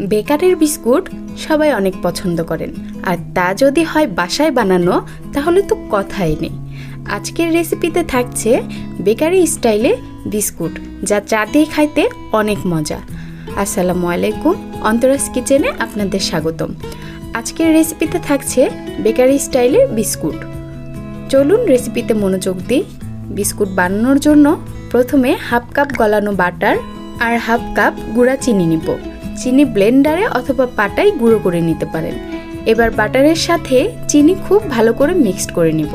বেকারের বিস্কুট সবাই অনেক পছন্দ করেন। আর তা যদি হয় বাসায় বানানো, তাহলে তো কথাই নেই। আজকের রেসিপিতে থাকছে বেকারি স্টাইলে বিস্কুট, যা চা দিয়ে খাইতে অনেক মজা। আসসালামু আলাইকুম, অন্তরাস কিচেনে আপনাদের স্বাগতম। আজকের রেসিপিতে থাকছে বেকারি স্টাইলের বিস্কুট। চলুন রেসিপিতে মনোযোগ দিই। বিস্কুট বানানোর জন্য প্রথমে হাফ কাপ গলানো বাটার আর হাফ কাপ গুঁড়া চিনি নিব। চিনি ব্লেন্ডারে অথবা পাটায় গুঁড়ো করে নিতে পারেন। এবার বাটারের সাথে চিনি খুব ভালো করে মিক্সড করে নিব।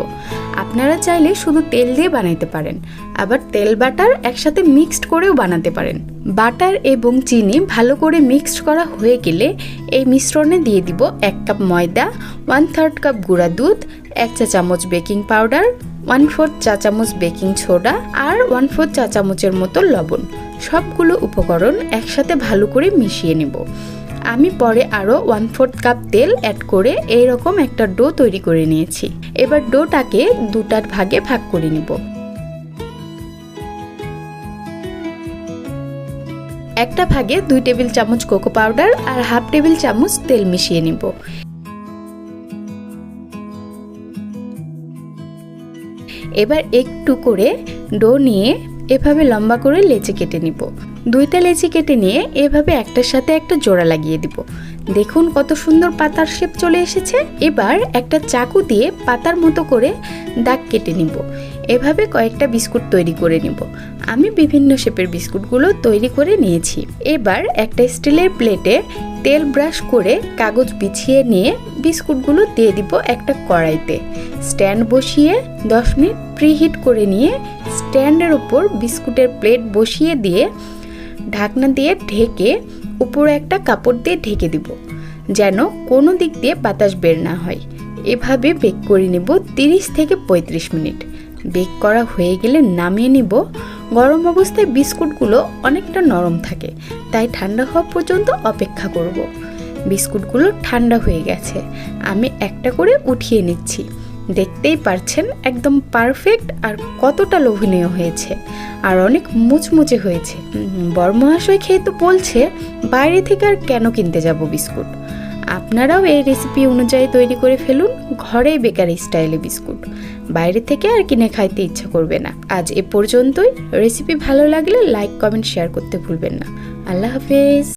আপনারা চাইলে শুধু তেল দিয়ে বানাইতে পারেন, আবার তেল বাটার একসাথে মিক্সড করেও বানাতে পারেন। বাটার এবং চিনি ভালো করে মিক্সড করা হয়ে গেলে এই মিশ্রণে দিয়ে দিব এক কাপ ময়দা ওয়ান থার্ড কাপ গুঁড়া দুধ, এক চা চামচ বেকিং পাউডার ওয়ান ফোর্থ চা চামচ বেকিং সোডা আর ওয়ান ফোর্থ চা চামচের মতো লবণ। সবগুলো উপকরণ একসাথে ভালো করে মিশিয়ে নেব। আমি পরে আরও ওয়ান ফোর্থ কাপ তেল অ্যাড করে এইরকম একটা ডো তৈরি করে নিয়েছি। এবার ডোটাকে দুটার ভাগে ভাগ করে নিব। একটা ভাগে দুই টেবিল চামচ কোকো পাউডার আর হাফ টেবিল চামচ তেল মিশিয়ে নিব। এবার একটু করে ডো নিয়ে এভাবে লম্বা করে লেচি কেটে নিব। দুইটা লেচি কেটে নিয়ে এভাবে একটার সাথে একটা জোড়া লাগিয়ে দিব। দেখুন কত সুন্দর পাতার শেপ চলে এসেছে। এবার একটা চাকু দিয়ে পাতার মতো করে দাগ কেটে নিব। এভাবে কয়েকটা বিস্কুট তৈরি করে নিব। আমি বিভিন্ন শেপের বিস্কুটগুলো তৈরি করে নিয়েছি। এবার একটা স্টিলের প্লেটে তেল ব্রাশ করে কাগজ বিছিয়ে নিয়ে বিস্কুটগুলো দিয়ে দিব একটা কড়াইতে। স্ট্যান্ড বসিয়ে দশ মিনিট প্রিহিট করে নিয়ে স্ট্যান্ডের উপর বিস্কুটের প্লেট বসিয়ে দিয়ে ঢাকনা দিয়ে ঢেকে উপরে একটা কাপড় দিয়ে ঢেকে দিব, যেন কোনো দিক দিয়ে বাতাস বের না হয়। এভাবে বেক করে নেব তিরিশ থেকে পঁয়ত্রিশ মিনিট। বেক করা হয়ে গেলে নামিয়ে নিব। গরম অবস্থায় বিস্কুটগুলো অনেকটা নরম থাকে, তাই ঠান্ডা হওয়া পর্যন্ত অপেক্ষা করব। বিস্কুটগুলো ঠান্ডা হয়ে গেছে। আমি একটা করে উঠিয়ে নিচ্ছি। দেখতেই পারছেন একদম পারফেক্ট আর কতটা লোভনীয় হয়েছে। আর অনেক মুচমুচে হয়েছে। বর্মহাশয় খেয়ে তো বলছে, বাইরে থেকে আর কেন কিনতে যাব বিস্কুট? আপনারাও এই রেসিপি অনুযায়ী তৈরি করে ফেলুন, ঘরেই বেকারি স্টাইলে বিস্কুট। বাইরে থেকে আর কিনে খাইতে ইচ্ছা করবে না। আজ এ পর্যন্তই। রেসিপি ভালো লাগলে লাইক কমেন্ট শেয়ার করতে ভুলবেন না। আল্লাহ হাফেজ।